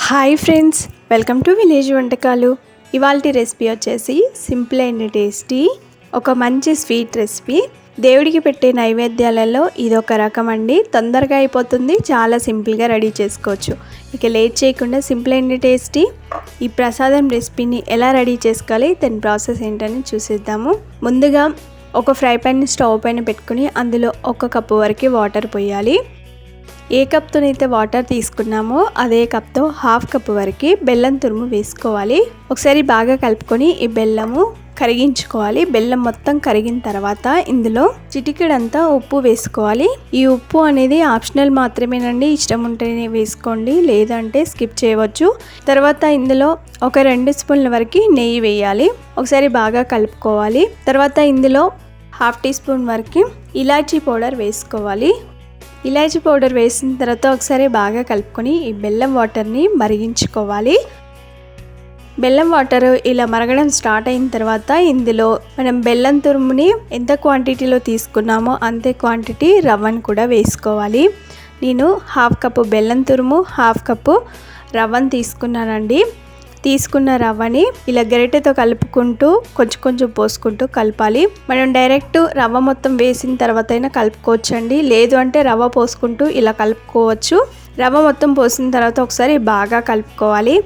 Hi friends welcome to village వంటకాలు. ఇవాళ recipe వచ్చేసి సింపుల్ అండ్ టేస్టీ ఒక మంచి స్వీట్ రెసిపీ. దేవుడికి పెట్టే నైవేద్యాలలో ఇది ఒక రకం అండి. తొందరగా అయిపోతుంది చాలా సింపుల్గా రెడీ చేసుకోవచ్చు. ఇక లేట్ చేయకుండా సింపుల్ అండ్ టేస్టీ ఈ ప్రసాదం రెసిపీని ఎలా రెడీ చేసుకోవాలి దాని ప్రాసెస్ ఏంటని చూసేద్దాము. ముందుగా ఒక ఫ్రై ప్యాన్ స్టవ్ పైన పెట్టుకుని అందులో ఒక కప్పు వరకు వాటర్ పోయాలి. ఏ కప్తోనైతే వాటర్ తీసుకున్నామో అదే కప్తో హాఫ్ కప్ వరకు బెల్లం తురుము వేసుకోవాలి. ఒకసారి బాగా కలుపుకొని ఈ బెల్లము కరిగించుకోవాలి. బెల్లం మొత్తం కరిగిన తర్వాత ఇందులో చిటికెడంతా ఉప్పు వేసుకోవాలి. ఈ ఉప్పు అనేది ఆప్షనల్ మాత్రమేనండి. ఇష్టం ఉంటేనే వేసుకోండి. లేదంటే స్కిప్ చేయవచ్చు. తర్వాత ఇందులో ఒక రెండు స్పూన్ల వరకు నెయ్యి వేయాలి. ఒకసారి బాగా కలుపుకోవాలి. తర్వాత ఇందులో హాఫ్ టీ స్పూన్ వరకు ఇలాచీ పౌడర్ వేసుకోవాలి. ఇలాచి పౌడర్ వేసిన తర్వాత ఒకసారి బాగా కలుపుకొని ఈ బెల్లం వాటర్ని మరిగించుకోవాలి. బెల్లం వాటర్ ఇలా మరగడం స్టార్ట్ అయిన తర్వాత ఇందులో మనం బెల్లం తురుముని ఎంత క్వాంటిటీలో తీసుకున్నామో అంతే క్వాంటిటీ రవ్వను కూడా వేసుకోవాలి. నేను హాఫ్ కప్పు బెల్లం తురుము హాఫ్ కప్పు రవ్వను తీసుకున్నానండి. తీసుకున్న రవ్వని ఇలా గరిటెతో కలుపుకుంటూ కొంచెం కొంచెం పోసుకుంటూ కలపాలి. మనం డైరెక్ట్ రవ్వ మొత్తం వేసిన తర్వాత అయినా కలుపుకోవచ్చండి. లేదు అంటే రవ్వ పోసుకుంటూ ఇలా కలుపుకోవచ్చు. రవ్వ మొత్తం పోసిన తర్వాత ఒకసారి బాగా కలుపుకోవాలి.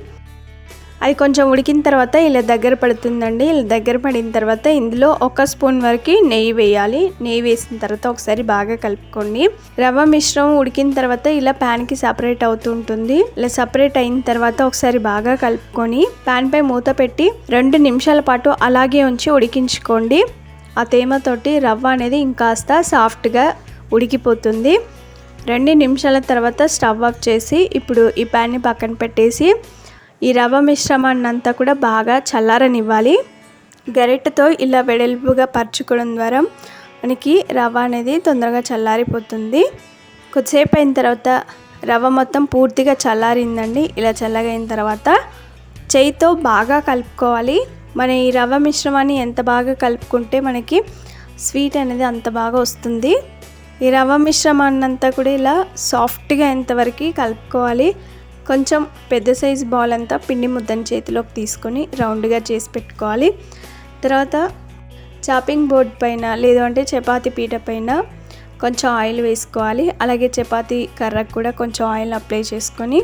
అది కొంచెం ఉడికిన తర్వాత ఇలా దగ్గర పడుతుందండి. ఇలా దగ్గర పడిన తర్వాత ఇందులో ఒక స్పూన్ వరకు నెయ్యి వేయాలి. నెయ్యి వేసిన తర్వాత ఒకసారి బాగా కలుపుకోండి రవ్వ మిశ్రమం ఉడికిన తర్వాత ఇలా ప్యాన్కి సపరేట్ అవుతూ ఉంటుంది. ఇలా సపరేట్ అయిన తర్వాత ఒకసారి బాగా కలుపుకొని ప్యాన్ పై మూత పెట్టి రెండు నిమిషాల పాటు అలాగే ఉంచి ఉడికించుకోండి. ఆ తేమతోటి రవ్వ అనేది ఇంకాస్త సాఫ్ట్గా ఉడికిపోతుంది. రెండు నిమిషాల తర్వాత స్టవ్ ఆఫ్ చేసి ఇప్పుడు ఈ ప్యాన్ని పక్కన పెట్టేసి ఈ రవ్వ మిశ్రమాన్ని అంతా కూడా బాగా చల్లారనివ్వాలి. గరిటెతో ఇలా వెడల్పుగా పరుచుకోవడం ద్వారా మనకి రవ్వ అనేది తొందరగా చల్లారిపోతుంది. కొద్దిసేపు అయిన తర్వాత రవ్వ మొత్తం పూర్తిగా చల్లారిందండి. ఇలా చల్లగైన తర్వాత చేయితో బాగా కలుపుకోవాలి. మన ఈ రవ్వ మిశ్రమాన్ని ఎంత బాగా కలుపుకుంటే మనకి స్వీట్ అనేది అంత బాగా వస్తుంది. ఈ రవ్వ మిశ్రమాన్ని అంతా కూడా ఇలా సాఫ్ట్గా ఎంతవరకు కలుపుకోవాలి. కొంచెం పెద్ద సైజ్ బాల్ అంతా పిండి ముద్దని చేతిలోకి తీసుకొని రౌండ్గా చేసి పెట్టుకోవాలి. తర్వాత చాపింగ్ బోర్డ్ పైన లేదు అంటే చపాతీ పీట పైన కొంచెం ఆయిల్ వేసుకోవాలి. అలాగే చపాతీ కర్రకు కూడా కొంచెం ఆయిల్ అప్లై చేసుకొని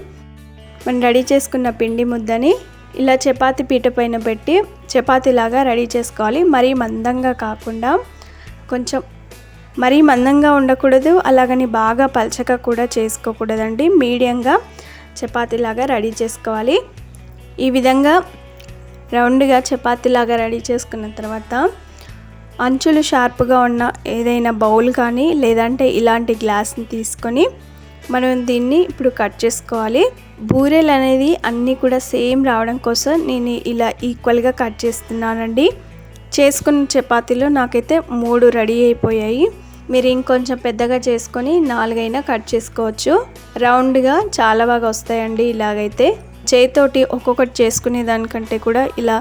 మనం రెడీ చేసుకున్న పిండి ముద్దని ఇలా చపాతీ పీట పైన పెట్టి చపాతీలాగా రెడీ చేసుకోవాలి. మరీ మందంగా కాకుండా కొంచెం మరీ మందంగా ఉండకూడదు. అలాగని బాగా పలచగా కూడా చేసుకోకూడదండి. మీడియంగా చపాతీలాగా రెడీ చేసుకోవాలి. ఈ విధంగా రౌండ్గా చపాతీలాగా రెడీ చేసుకున్న తర్వాత అంచులు షార్ప్గా ఉన్న ఏదైనా బౌల్ కానీ లేదంటే ఇలాంటి గ్లాస్ని తీసుకొని మనం దీన్ని ఇప్పుడు కట్ చేసుకోవాలి. బూరెలు అనేది అన్నీ కూడా సేమ్ రావడం కోసం నేను ఇలా ఈక్వల్గా కట్ చేస్తున్నానండి. చేసుకున్న చపాతీలు నాకైతే మూడు రెడీ అయిపోయాయి. మీరు ఇంకొంచెం పెద్దగా చేసుకొని నాలుగైనా కట్ చేసుకోవచ్చు. రౌండ్గా చాలా బాగా వస్తాయండి ఇలాగైతే. చేతితోటి ఒక్కొక్కటి చేసుకునే దానికంటే కూడా ఇలా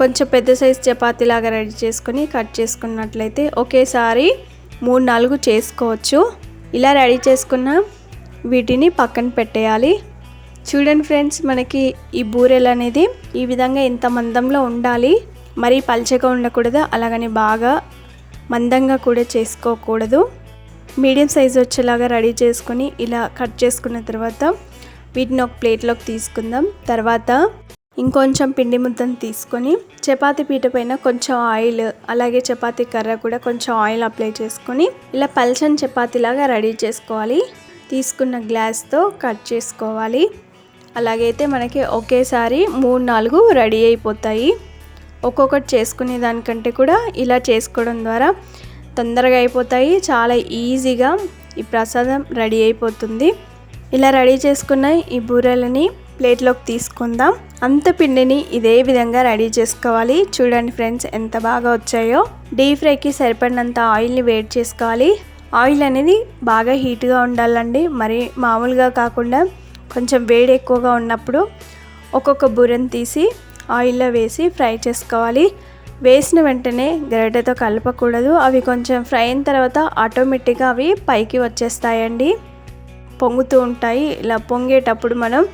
కొంచెం పెద్ద సైజ్ చపాతీ లాగా రెడీ చేసుకొని కట్ చేసుకున్నట్లయితే ఒకేసారి మూడు నాలుగు చేసుకోవచ్చు. ఇలా రెడీ చేసుకున్న వీటిని పక్కన పెట్టేయాలి. చూడండి ఫ్రెండ్స్ మనకి ఈ బూరెలు అనేది ఈ విధంగా ఇంత మందంలో ఉండాలి. మరీ పల్చగా ఉండకూడదు అలాగని బాగా మందంగా కూడా చేసుకోకూడదు. మీడియం సైజ్ వచ్చేలాగా రెడీ చేసుకొని ఇలా కట్ చేసుకున్న తర్వాత వీటిని ఒక ప్లేట్లోకి తీసుకుందాం. తర్వాత ఇంకొంచెం పిండి ముద్దను తీసుకొని చపాతీ పీట పైన కొంచెం ఆయిల్ అలాగే చపాతీ కర్ర కూడా కొంచెం ఆయిల్ అప్లై చేసుకొని ఇలా పల్చని చపాతీలాగా రెడీ చేసుకోవాలి. తీసుకున్న గ్లాస్తో కట్ చేసుకోవాలి. అలాగైతే మనకి ఒకేసారి మూడు నాలుగు రెడీ అయిపోతాయి. ఒక్కొక్కటి చేసుకునే దానికంటే కూడా ఇలా చేసుకోవడం ద్వారా తొందరగా అయిపోతాయి. చాలా ఈజీగా ఈ ప్రసాదం రెడీ అయిపోతుంది. ఇలా రెడీ చేసుకున్న ఈ బూరెలని ప్లేట్లోకి తీసుకుందాం. అంత పిండిని ఇదే విధంగా రెడీ చేసుకోవాలి. చూడండి ఫ్రెండ్స్ ఎంత బాగా వచ్చాయో. డీప్ ఫ్రైకి సరిపడినంత ఆయిల్ని వేడి చేసుకోవాలి. ఆయిల్ అనేది బాగా హీట్గా ఉండాలండి. మరి మామూలుగా కాకుండా కొంచెం వేడి ఎక్కువగా ఉన్నప్పుడు ఒక్కొక్క బూరెని తీసి ఆయిల్లో వేసి ఫ్రై చేసుకోవాలి. వేసిన వెంటనే గరిటెతో కలపకూడదు. అవి కొంచెం ఫ్రై అయిన తర్వాత ఆటోమేటిక్గా అవి పైకి వచ్చేస్తాయండి. పొంగుతూ ఉంటాయి. ఇలా పొంగేటప్పుడు మనం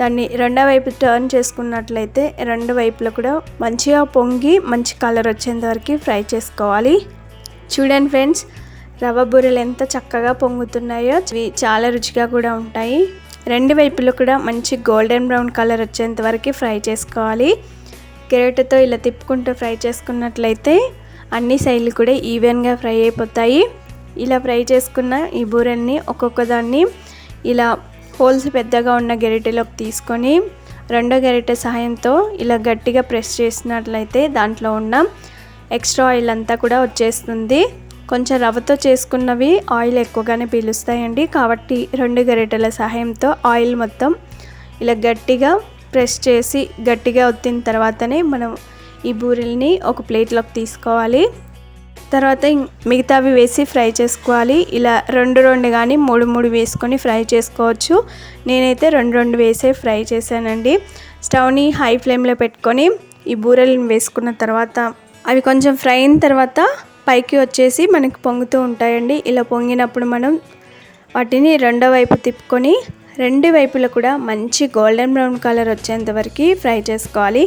దాన్ని రెండో వైపు టర్న్ చేసుకున్నట్లయితే రెండు వైపులో కూడా మంచిగా పొంగి మంచి కలర్ వచ్చేంత వరకు ఫ్రై చేసుకోవాలి. చూడండి ఫ్రెండ్స్ రవ్వ బూరెలు ఎంత చక్కగా పొంగుతున్నాయో. ఇవి చాలా రుచిగా కూడా ఉంటాయి. రెండు వైపులు కూడా మంచి గోల్డెన్ బ్రౌన్ కలర్ వచ్చేంత వరకు ఫ్రై చేసుకోవాలి. గెరటతో ఇలా తిప్పుకుంటూ ఫ్రై చేసుకున్నట్లయితే అన్ని సైడ్లు కూడా ఈవెన్గా ఫ్రై అయిపోతాయి. ఇలా ఫ్రై చేసుకున్న ఈ బూరెల్ని ఒక్కొక్క దాన్ని ఇలా హోల్స్ పెద్దగా ఉన్న గెరిటెలోకి తీసుకొని రెండో గెరిటె సహాయంతో ఇలా గట్టిగా ప్రెస్ చేసినట్లయితే దాంట్లో ఉన్న ఎక్స్ట్రా ఆయిల్ అంతా కూడా వచ్చేస్తుంది. కొంచెం రవ్వతో చేసుకున్నవి ఆయిల్ ఎక్కువగానే పీలుస్తాయండి. కాబట్టి రెండు గరిటెల సహాయంతో ఆయిల్ మొత్తం ఇలా గట్టిగా ప్రెస్ చేసి గట్టిగా ఒత్తిన తర్వాతనే మనం ఈ బూరెల్ని ఒక ప్లేట్లోకి తీసుకోవాలి. తర్వాత మిగతావి వేసి ఫ్రై చేసుకోవాలి. ఇలా రెండు రెండు కానీ మూడు మూడు వేసుకొని ఫ్రై చేసుకోవచ్చు. నేనైతే రెండు రెండు వేసే ఫ్రై చేశానండి. స్టవ్ని హై ఫ్లేమ్లో పెట్టుకొని ఈ బూరెలను వేసుకున్న తర్వాత అవి కొంచెం ఫ్రై అయిన తర్వాత పైకి వచ్చేసి మనకి పొంగుతూ ఉంటాయండి. ఇలా పొంగినప్పుడు మనం వాటిని రెండో వైపు తిప్పుకొని రెండు వైపులా కూడా మంచి గోల్డెన్ బ్రౌన్ కలర్ వచ్చేంత వరకు ఫ్రై చేసుకోవాలి.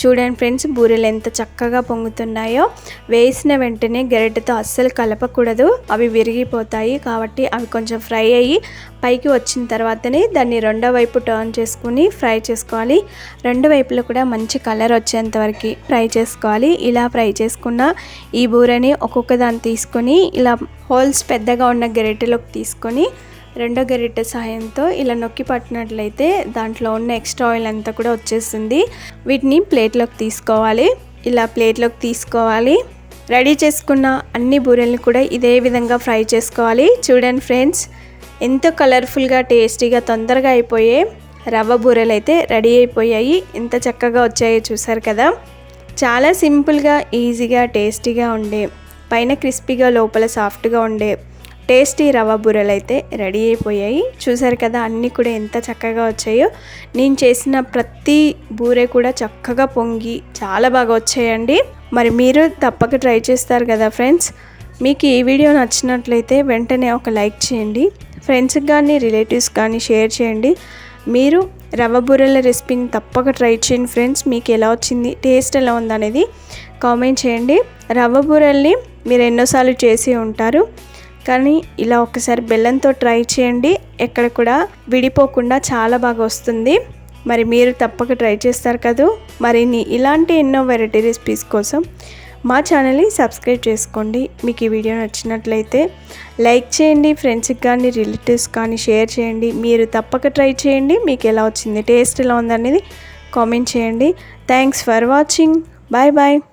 చూడండి ఫ్రెండ్స్ బూరెలు ఎంత చక్కగా పొంగుతున్నాయో. వేసిన వెంటనే గరిటెతో అస్సలు కలపకూడదు. అవి విరిగిపోతాయి కాబట్టి అవి కొంచెం ఫ్రై అయ్యి పైకి వచ్చిన తర్వాతనే దాన్ని రెండో వైపు టర్న్ చేసుకుని ఫ్రై చేసుకోవాలి. రెండు వైపులో కూడా మంచి కలర్ వచ్చేంత వరకు ఫ్రై చేసుకోవాలి. ఇలా ఫ్రై చేసుకున్న ఈ బూరెని ఒక్కొక్క దాన్ని తీసుకొని ఇలా హోల్స్ పెద్దగా ఉన్న గరిటెలోకి తీసుకొని రెండో గరిటె సహాయంతో ఇలా నొక్కి పట్టినట్లయితే దాంట్లో ఉన్న ఎక్స్ట్రా ఆయిల్ అంతా కూడా వచ్చేస్తుంది. వీటిని ప్లేట్లోకి తీసుకోవాలి. ఇలా ప్లేట్లోకి తీసుకోవాలి. రెడీ చేసుకున్న అన్ని బూరెల్ని కూడా ఇదే విధంగా ఫ్రై చేసుకోవాలి. చూడండి ఫ్రెండ్స్ ఎంతో కలర్ఫుల్గా టేస్టీగా తొందరగా అయిపోయే రవ్వ బూరెలు అయితే రెడీ అయిపోయాయి. ఎంత చక్కగా వచ్చాయో చూసారు కదా. చాలా సింపుల్గా ఈజీగా టేస్టీగా ఉండే పైన క్రిస్పీగా లోపల సాఫ్ట్గా ఉండే టేస్టీ రవ్వ బూరెలు అయితే రెడీ అయిపోయాయి. చూసారు కదా అన్నీ కూడా ఎంత చక్కగా వచ్చాయో. నేను చేసిన ప్రతి బూరె కూడా చక్కగా పొంగి చాలా బాగా వచ్చాయండి. మరి మీరు తప్పక ట్రై చేస్తారు కదా ఫ్రెండ్స్. మీకు ఈ వీడియో నచ్చినట్లయితే వెంటనే ఒక లైక్ చేయండి. ఫ్రెండ్స్కి కానీ రిలేటివ్స్ కానీ షేర్ చేయండి. మీరు రవ్వ బూరెల రెసిపీని తప్పక ట్రై చేయండి ఫ్రెండ్స్. మీకు ఎలా వచ్చింది టేస్ట్ ఎలా ఉందనేది కామెంట్ చేయండి. రవ్వ బూరెల్ని మీరు ఎన్నోసార్లు చేసి ఉంటారు. కానీ ఇలా ఒకసారి బెల్లంతో ట్రై చేయండి. ఎక్కడ కూడా విడిపోకుండా చాలా బాగా వస్తుంది. మరి మీరు తప్పక ట్రై చేస్తారు కదా? మరిన్ని ఇలాంటి ఎన్నో వెరైటీ రెసిపీస్ కోసం మా ఛానల్ని సబ్స్క్రైబ్ చేసుకోండి. మీకు ఈ వీడియో నచ్చినట్లయితే లైక్ చేయండి ఫ్రెండ్స్కి కానీ రిలేటివ్స్ కానీ షేర్ చేయండి. మీరు తప్పక ట్రై చేయండి. మీకు ఎలా వచ్చింది టేస్ట్ ఎలా ఉందనేది కామెంట్ చేయండి. Thanks for watching. Bye bye.